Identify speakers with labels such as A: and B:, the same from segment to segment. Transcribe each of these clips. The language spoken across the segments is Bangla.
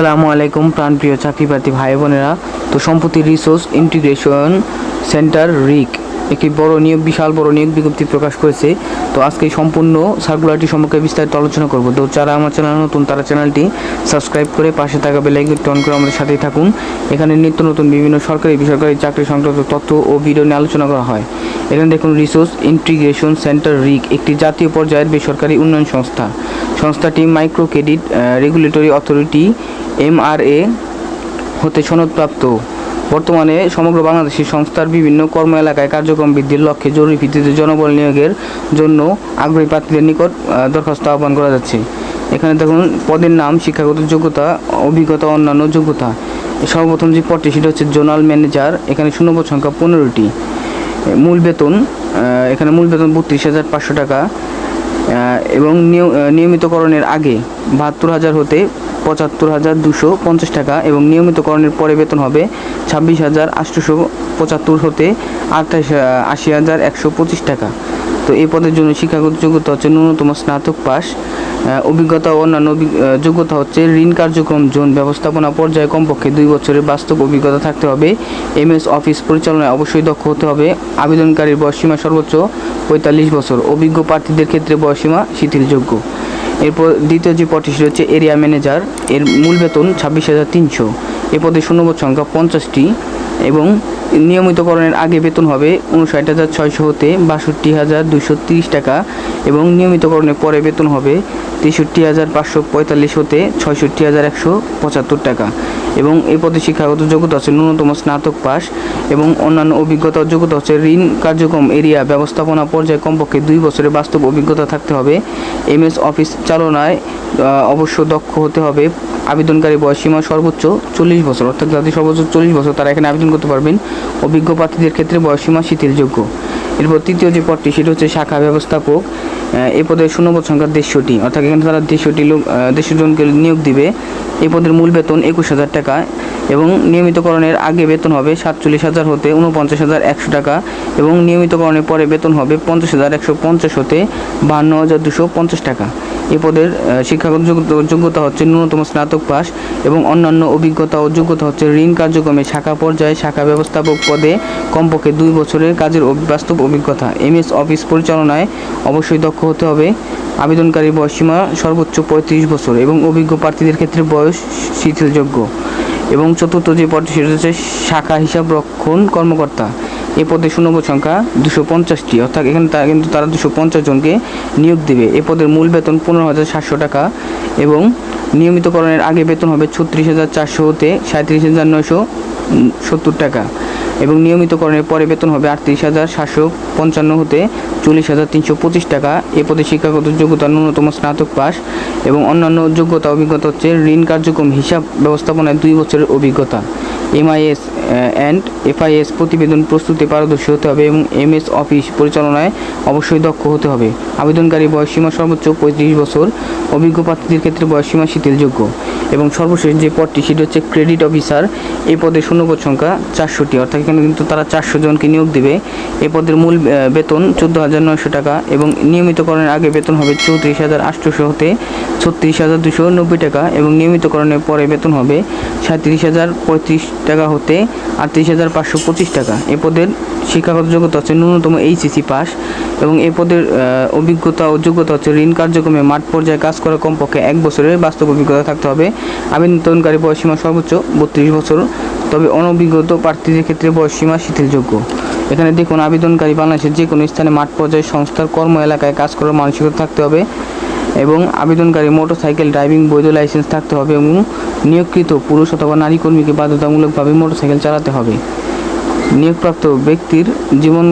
A: আসসালামু আলাইকুম প্রাণপ্রিয় চাকরিপ্রার্থী ভাই বোনেরা তো সম্পত্তি রিসোর্স ইন্টিগ্রেশন সেন্টার রিক একটি বড় নিয়োগ, বিশাল বড় নিয়োগ বিজ্ঞপ্তি প্রকাশ করেছে। তো আজকে সম্পূর্ণ সার্কুলারটি সম্পর্কে বিস্তারিত আলোচনা করব। তো যারা আমার চ্যানেল নতুন, তারা চ্যানেলটি সাবস্ক্রাইব করে পাশে থাকা বেলাইকনটি অন করে আমাদের সাথেই থাকুন। এখানে নিত্য নতুন বিভিন্ন সরকারি, বেসরকারি, চাকরি সংক্রান্ত তথ্য ও ভিডিও নিয়ে আলোচনা করা হয়। এখানে দেখুন রিসোর্স ইন্টিগ্রেশন সেন্টার রিক একটি জাতীয় পর্যায়ের বেসরকারি উন্নয়ন সংস্থা। সংস্থাটি micro credit regulatory authority MRA হতে সনদপ্রাপ্ত। বর্তমানে সমগ্র বাংলাদেশের সংস্থার বিভিন্ন কর্ম এলাকায় কার্যক্রম বৃদ্ধির লক্ষ্যে জরুরি ভিত্তিতে জনবল নিয়োগের জন্য আগ্রহী প্রার্থীদের নিকট দরখাস্ত আহ্বান করা যাচ্ছে। এখানে দেখুন, পদের নাম, শিক্ষাগত যোগ্যতা, অভিজ্ঞতা, অন্যান্য যোগ্যতা। সর্বপ্রথম যে পদটি, সেটা হচ্ছে জোনাল ম্যানেজার। এখানে শূন্যপদ সংখ্যা পনেরোটি। মূল বেতন এখানে মূল বেতন বত্রিশ হাজার পাঁচশো টাকা এবং নিয়- নিয়মিতকরণের আগে বাহাত্তর হাজার হতে পঁচাত্তর হাজার দুশো পঞ্চাশ টাকা এবং নিয়মিতকরণের পরে বেতন হবে ছাব্বিশ হাজার আটশোশো পঁচাত্তর হতে আঠাশ আশি হাজার একশো পঁচিশ টাকা। তো এই পদের জন্য শিক্ষাগত যোগ্যতা হচ্ছে ন্যূনতম স্নাতক পাস অভিজ্ঞতা ও অন্যান্য যোগ্যতা হচ্ছে ঋণ কার্যক্রম, জোন, ব্যবস্থাপনা পর্যায়ে কমপক্ষে দুই বছরের বাস্তব অভিজ্ঞতা থাকতে হবে। এমএস অফিস পরিচালনায় অবশ্যই দক্ষ হতে হবে। আবেদনকারীর বয়সসীমা সর্বোচ্চ পঁয়তাল্লিশ বছর। অভিজ্ঞ প্রার্থীদের ক্ষেত্রে বয়সসীমা শিথিলযোগ্য। এরপর দ্বিতীয় যে পদটি সেটি হচ্ছে এরিয়া ম্যানেজার এর মূল বেতন ছাব্বিশ হাজার তিনশো। এ পদে শূন্যপদ সংখ্যা পঞ্চাশটি এবং নিয়মিতকরণের আগে বেতন হবে উনষাট হাজার ছয়শো হতে বাষট্টি হাজার দুশো তিরিশ টাকা এবং নিয়মিতকরণের পরে বেতন হবে তেষট্টি হাজার পাঁচশো পঁয়তাল্লিশ হতে ছয়ষট্টি হাজার একশো পঁচাত্তর টাকা। এবং এই পদে শিক্ষাগত যোগ্যতা হচ্ছে ন্যূনতম স্নাতক পাস এবং অন্যান্য অভিজ্ঞতা যোগ্যতা হচ্ছে ঋণ কার্যক্রম এরিয়া ব্যবস্থাপনা পর্যায়ে কমপক্ষে দুই বছরের বাস্তব অভিজ্ঞতা থাকতে হবে। এমএস অফিস চালনায় অবশ্য দক্ষ হতে হবে। আবেদনকারী বয়সসীমা সর্বোচ্চ চল্লিশ বছর, অর্থাৎ যাদের সর্বোচ্চ চল্লিশ বছর তারা এখানে আবেদন করতে পারবেন। অভিজ্ঞ প্রার্থীদের ক্ষেত্রে বয়সসীমা শিথিলযোগ্য। এরপর তৃতীয় যে পদটি, সেটা হচ্ছে শাখা ব্যবস্থাপক এই পদের শূন্যপদ সংখ্যা দেড়শোটি। অর্থাৎ এখানে তারা দেড়শোটি লোক দেড়শো জনকে নিয়োগ দিবে। এই পদের মূল বেতন একুশ হাজার টাকা এবং নিয়মিতকরণের আগে বেতন হবে সাতচল্লিশ হাজার হতে উনপঞ্চাশ হাজার একশো টাকা এবং নিয়মিতকরণের পরে বেতন হবে পঞ্চাশ হাজার একশো পঞ্চাশ হতে বাহান্ন হাজার দুশো পঞ্চাশ টাকা। এ পদের শিক্ষাগত যোগ্যতা হচ্ছে ন্যূনতম স্নাতক পাস এবং অন্যান্য অভিজ্ঞতা ও যোগ্যতা হচ্ছে ঋণ কার্যক্রমে শাখা পর্যায়ে শাখা ব্যবস্থাপক পদে কমপক্ষে দুই বছরের কাজের বাস্তব অভিজ্ঞতা। এমএস অফিস পরিচালনায় অবশ্যই দক্ষ হতে হবে। আবেদনকারী বয়সসীমা সর্বোচ্চ পঁয়ত্রিশ বছর এবং অভিজ্ঞ প্রার্থীদের ক্ষেত্রে বয়স শিথিলযোগ্য। এবং চতুর্থ যে পদটি সেটা হচ্ছে শাখা হিসাব রক্ষণ কর্মকর্তা। এ পদে শূন্যপদ সংখ্যা দুশো পঞ্চাশটি। অর্থাৎ এখানে তারা কিন্তু তারা দুশো পঞ্চাশ জনকে নিয়োগ দেবে। এই পদের মূল বেতন পনেরো হাজার সাতশো টাকা এবং নিয়মিতকরণের আগে বেতন হবে ছত্রিশ হাজার চারশো হতে সাঁত্রিশ হাজার নয়শো সত্তর টাকা এবং নিয়মিতকরণের পরে বেতন হবে আটত্রিশ হাজার সাতশো পঞ্চান্ন হতে চল্লিশ হাজার তিনশো পঁচিশ টাকা। এ পদে শিক্ষাগত যোগ্যতা ন্যূনতম স্নাতক পাস এবং অন্যান্য যোগ্যতা অভিজ্ঞতা হচ্ছে ঋণ কার্যক্রম হিসাব ব্যবস্থাপনায় দুই বছরের অভিজ্ঞতা। এমআইএস অ্যান্ড এফআইএস প্রতিবেদন প্রস্তুতে পারদর্শী হতে হবে এবং এমএস অফিস পরিচালনায় অবশ্যই দক্ষ হতে হবে। আবেদনকারী বয়সসীমা সর্বোচ্চ পঁয়ত্রিশ বছর। অভিজ্ঞ প্রার্থীদের ক্ষেত্রে বয়সসীমা শিথিলযোগ্য। এবং সর্বশেষ যে পদটি, সেটি হচ্ছে ক্রেডিট অফিসার এই পদের শূন্যপদ সংখ্যা চারশোটি অর্থাৎ এখানে কিন্তু তারা চারশো জনকে নিয়োগ দেবে। এই পদের মূল বেতন চোদ্দ হাজার নয়শো টাকা এবং নিয়মিতকরণের আগে বেতন হবে চৌত্রিশ হাজার আটশোশো হতে ছত্রিশ হাজার দুশো নব্বই টাকা এবং নিয়মিতকরণের পরে বেতন হবে সাঁত্রিশ হাজার পঁয়ত্রিশ টাকা হতে আটত্রিশ হাজার পাঁচশো পঁচিশ টাকা। এ পদের শিক্ষাগত যোগ্যতা হচ্ছে ন্যূনতম এইচএসি পাস এবং এ পদের অভিজ্ঞতা ও যোগ্যতা হচ্ছে ঋণ কার্যক্রমে মাঠ পর্যায়ে কাজ করা কমপক্ষে এক বছরের বাস্তব অভিজ্ঞতা থাকতে হবে। আবেদনকারী বয়সসীমা সর্বোচ্চ বত্রিশ বছর, তবে অনভিজ্ঞত প্রার্থীদের ক্ষেত্রে বয়সসীমা শিথিলযোগ্য। এখানে দেখুন, আবেদনকারী বাংলাদেশের যে কোনো স্থানে মাঠ পর্যায়ে সংস্থার কর্ম এলাকায় কাজ করার মানসিকতা থাকতে হবে। এবং আবেদনকারী মোটরসাইকেল ড্রাইভিং বৈধ লাইসেন্স থাকতে হবে এবং নিয়োগকৃত পুরুষ অথবা নারী কর্মীকে বাধ্যতামূলকভাবে মোটরসাইকেল চালাতে হবে। নিয়োগপ্রাপ্ত ব্যক্তির জীবন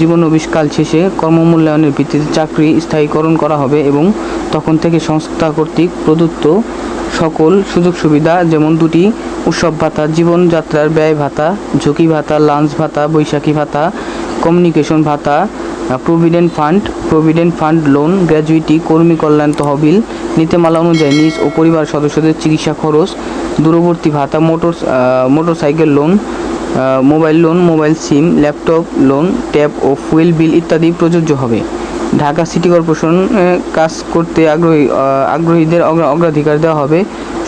A: জীবন জীবনবিষ্কাল শেষে কর্মমূল্যায়নের ভিত্তিতে চাকরি স্থায়ীকরণ করা হবে এবং তখন থেকে সংস্থা কর্তৃক প্রদত্ত সকল সুযোগ সুবিধা যেমন দুটি উৎসব ভাতা, জীবনযাত্রার ব্যয় ভাতা, ঝুঁকি ভাতা, লাঞ্চ ভাতা, বৈশাখী ভাতা, কমিউনিকেশন ভাতা provident fund provident fund loan gratuity কর্মী কল্যাণ তহবিল নীতিমালা অনুযায়ী নিজ ও পরিবার সদস্যদের চিকিৎসা খরচ দূরবর্তী ভাতা motor motorcycle loan mobile loan mobile SIM laptop loan tab ও ফুয়েল বিল ইত্যাদি প্রযোজ্য হবে। ঢাকা সিটি কর্পোরেশন কাজ করতে আগ্রহী আগ্রহীদের অগ্রাধিকার দেওয়া হবে।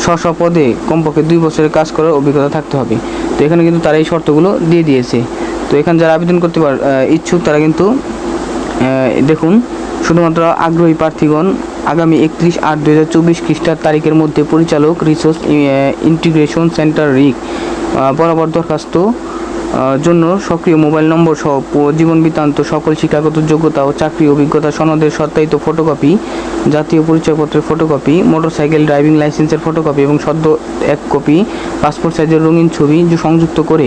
A: স্ব পদে কমপক্ষে দুই বছরের কাজ করার অভিজ্ঞতা থাকতে হবে। তো এখানে কিন্তু তারা এই শর্তগুলো দিয়ে দিয়েছে। তো এখানে যারা আবেদন করতে পার ইচ্ছুক তারা কিন্তু দেখুন, শুধুমাত্র আগ্রহী প্রার্থীগণ আগামী একত্রিশ আট দু হাজার চব্বিশ খ্রিস্টার তারিখের মধ্যে পরিচালক রিসোর্স ইন্টিগ্রেশন সেন্টার রিক বরাবর দরখাস্ত জন্য সক্রিয় মোবাইল নম্বর সহ জীবন বৃত্তান্ত, সকল শিক্ষাগত যোগ্যতা ও চাকরি অভিজ্ঞতা সনদের সত্যায়িত ফটোকপি, জাতীয় পরিচয়পত্রের ফটোকপি, মোটরসাইকেল ড্রাইভিং লাইসেন্সের ফটোকপি এবং সদ্য এক কপি, পাসপোর্ট সাইজের রঙিন ছবি সংযুক্ত করে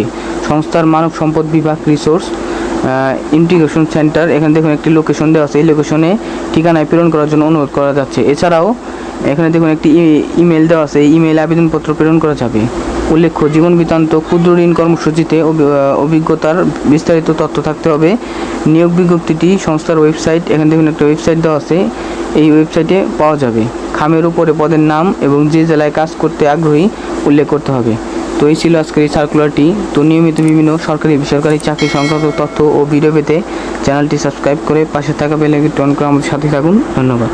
A: সংস্থার মানব সম্পদ বিভাগ রিসোর্স ইন্টিগ্রেশন সেন্টার এখানে দেখুন একটি লোকেশন দেওয়া আছে। এই লোকেশনে ঠিকানায় প্রেরণ করার জন্য অনুরোধ করা যাচ্ছে। এছাড়াও এখানে দেখুন একটি ইমেল দেওয়া আছে। এই ইমেইলে আবেদনপত্র প্রেরণ করা যাবে। উল্লেখ্য, জীবন বৃত্তান্ত, ক্ষুদ্র ঋণ কর্মসূচিতে অভিজ্ঞতার বিস্তারিত তথ্য থাকতে হবে। নিয়োগ বিজ্ঞপ্তিটি সংস্থার ওয়েবসাইট এখানে দেখুন একটা ওয়েবসাইট দেওয়া আছে। এই ওয়েবসাইটে পাওয়া যাবে। খামের উপরে পদের নাম এবং যে জেলায় কাজ করতে আগ্রহী উল্লেখ করতে হবে। তো এই ছিল আজকের এই সার্কুলারটি তো নিয়মিত বিভিন্ন সরকারি বেসরকারি চাকরি সংক্রান্ত তথ্য ও ভিডিও পেতে চ্যানেলটি সাবস্ক্রাইব করে পাশে থাকা বেল অন করে আমাদের সাথে থাকুন। ধন্যবাদ।